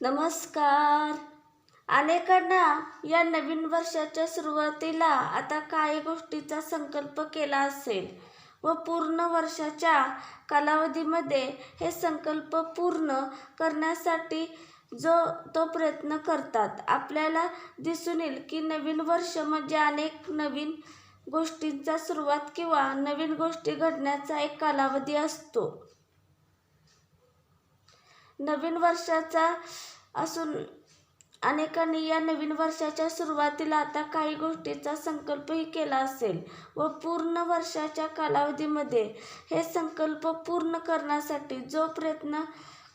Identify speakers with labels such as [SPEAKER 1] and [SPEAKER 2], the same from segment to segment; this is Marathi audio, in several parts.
[SPEAKER 1] नमस्कार. अनेकांना या नवीन वर्षाच्या सुरुवातीला आता काही गोष्टीचा संकल्प केला असेल व पूर्ण वर्षाच्या कालावधीमध्ये हे संकल्प पूर्ण करण्यासाठी जो तो प्रयत्न करतात. आपल्याला दिसून येईल की नवीन वर्ष म्हणजे अनेक नवीन गोष्टींचा सुरुवात किंवा नवीन गोष्टी घडण्याचा एक कालावधी असतो. नवीन वर्षाचा असून अनेकांनी या नवीन वर्षाच्या सुरुवातीला आता काही गोष्टीचा संकल्पही केला असेल व पूर्ण वर्षाच्या कालावधीमध्ये हे संकल्प पूर्ण करण्यासाठी जो प्रयत्न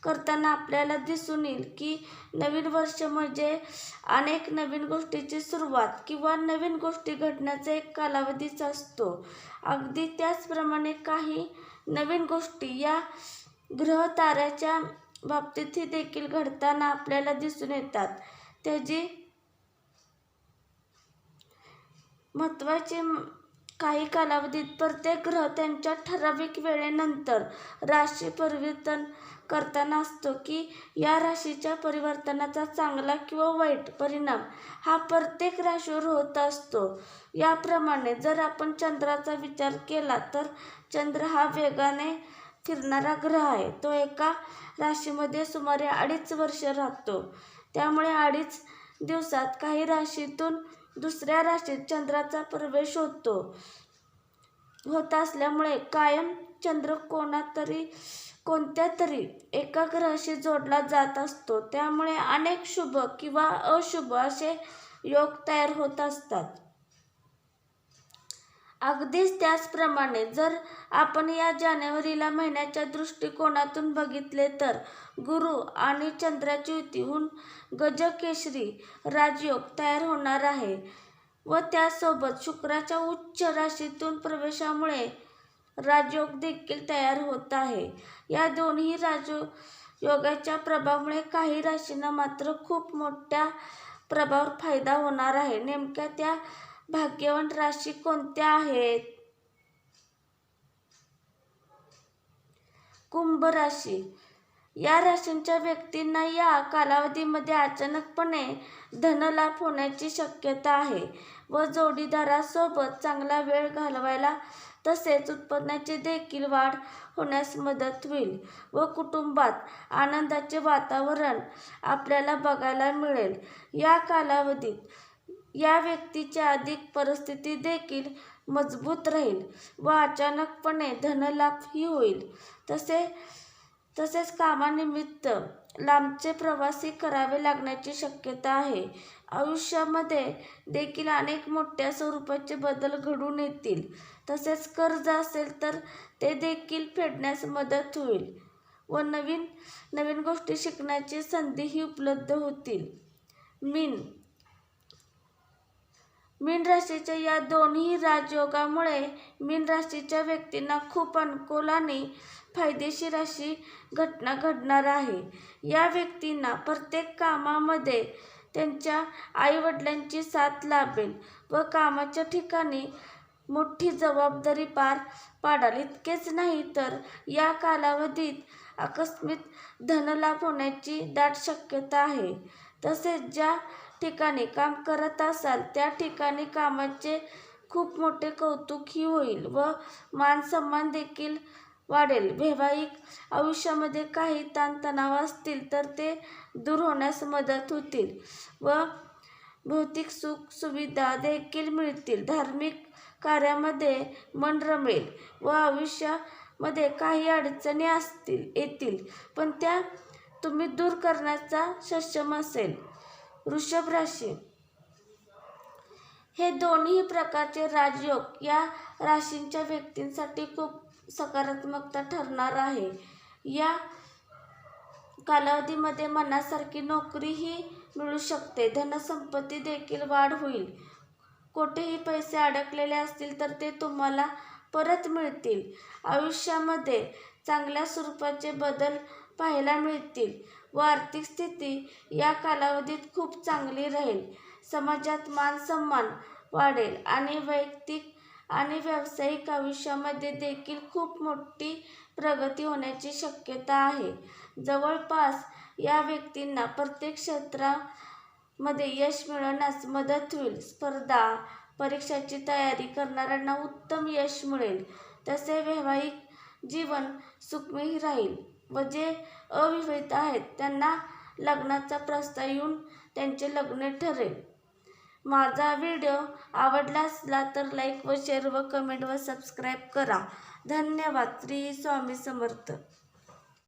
[SPEAKER 1] करताना आपल्याला दिसून येईल की नवीन वर्ष म्हणजे अनेक नवीन गोष्टीची सुरुवात किंवा नवीन गोष्टी घडण्याचा एक कालावधीच असतो. अगदी त्याचप्रमाणे काही नवीन गोष्टी या ग्रह बाबतीत बाबतीतही देखील घडताना आपल्याला दिसून येतात. त्याची महत्त्वाचे काही कालावधीत प्रत्येक ग्रह त्यांच्या ठराविक वेळेनंतर राशी परिवर्तन करताना असतो की या राशीच्या परिवर्तनाचा चांगला किंवा वाईट परिणाम हा प्रत्येक राशीवर होत असतो. याप्रमाणे जर आपण चंद्राचा विचार केला तर चंद्र हा वेगाने फिरणारा ग्रह आहे. तो एका राशीमध्ये सुमारे अडीच वर्ष राहतो. त्यामुळे अडीच दिवसात काही राशीतून दुसऱ्या राशीत चंद्राचा प्रवेश होतो. होत असल्यामुळे कायम चंद्र कोणातरी कोणत्या तरी एका ग्रहाशी जोडला जात असतो. त्यामुळे अनेक शुभ किंवा अशुभ असे योग तयार होत असतात. अगदीच त्याचप्रमाणे जर आपण या जानेवारीला महिन्याच्या दृष्टिकोनातून बघितले तर गुरु आणि चंद्राची युतीहून गजकेशरी राजयोग तयार होणार आहे व त्यासोबत शुक्राच्या उच्च राशीतून प्रवेशामुळे राजयोग देखील तयार होत आहे. या दोन्ही राजयोगाच्या प्रभावामुळे काही राशींना मात्र खूप मोठ्या प्रभावावर फायदा होणार आहे. नेमक्या त्या भाग्यवान राशी कोणत्या आहेत? कुंभ राशी. या राशींच्या व्यक्तींना या कालावधीमध्ये अचानकपणे धनलाभ होण्याची शक्यता आहे व जोडीदारासोबत चांगला वेळ घालवायला तसेच उत्पन्नाची देखील वाढ होण्यास मदत होईल व कुटुंबात आनंदाचे वातावरण आपल्याला बघायला मिळेल. या कालावधीत या व्यक्तीची अधिक परिस्थिती देखील मजबूत राहील व अचानकपणे धनलाभही होईल. तसे तसेच कामानिमित्त लांबचे प्रवासी करावे लागण्याची शक्यता आहे. आयुष्यामध्ये देखील अनेक मोठ्या स्वरूपाचे बदल घडून येतील. तसेच कर्ज असेल तर ते देखील फेडण्यास मदत होईल व नवीन नवीन गोष्टी शिकण्याची संधीही उपलब्ध होतील. मीन मीन राशीच्या या दोन्ही राजयोगामुळे मीन राशीच्या व्यक्तींना खूप अनुकूल आणि फायदेशीर अशी घटना घडणार आहे. या व्यक्तींना प्रत्येक कामामध्ये त्यांच्या आईवडिलांची साथ लाभेल व कामाच्या ठिकाणी मोठी जबाबदारी पार पाडाल. इतकेच नाही तर या कालावधीत आकस्मिक धनलाभ होण्याची दाट शक्यता आहे. तसेच ज्या ठिकाणी काम करत असाल त्या ठिकाणी कामाचे खूप मोठे कौतुकही होईल व मानसन्मान देखील वाढेल. वैवाहिक आयुष्यामध्ये काही ताणतणाव असतील तर ते दूर होण्यास मदत होतील व भौतिक सुख सुविधा देखील मिळतील. धार्मिक कार्यामध्ये मन रमेल व आयुष्यामध्ये काही अडचणी असतील येतील पण त्या तुम्ही दूर करण्याचा सक्षम असेल. वृषभ राशी. हे दोन्ही प्रकारचे राजयोग या राशींच्या व्यक्तींसाठी खूप सकारात्मकता ठरणार आहे. या कालावधीमध्ये मनासारखी नोकरीही मिळू शकते. धनसंपत्ती देखील वाढ होईल. कोठेही पैसे अडकलेले असतील तर ते तुम्हाला परत मिळतील. आयुष्यामध्ये चांगल्या स्वरूपाचे बदल पाहायला मिळतील. व आर्थिक स्थिती या कालावधीत खूप चांगली राहील. समाजात मानसन्मान वाढेल आणि वैयक्तिक आणि व्यावसायिक आयुष्यामध्ये देखील खूप मोठी प्रगती होण्याची शक्यता आहे. जवळपास या व्यक्तींना प्रत्येक क्षेत्रामध्ये यश मिळवण्यास मदत होईल. स्पर्धा परीक्षाची तयारी करणाऱ्यांना उत्तम यश मिळेल. तसे वैवाहिक जीवन सुखमयी राहील. व जे अविवाहित आहेत. त्यांना लग्नाचा प्रस्ताव येऊन त्यांचे लग्न ठरेल. माझा व्हिडिओ आवडला असला तर लाईक व शेअर व कमेंट व सबस्क्राईब करा. धन्यवाद. श्री स्वामी समर्थ.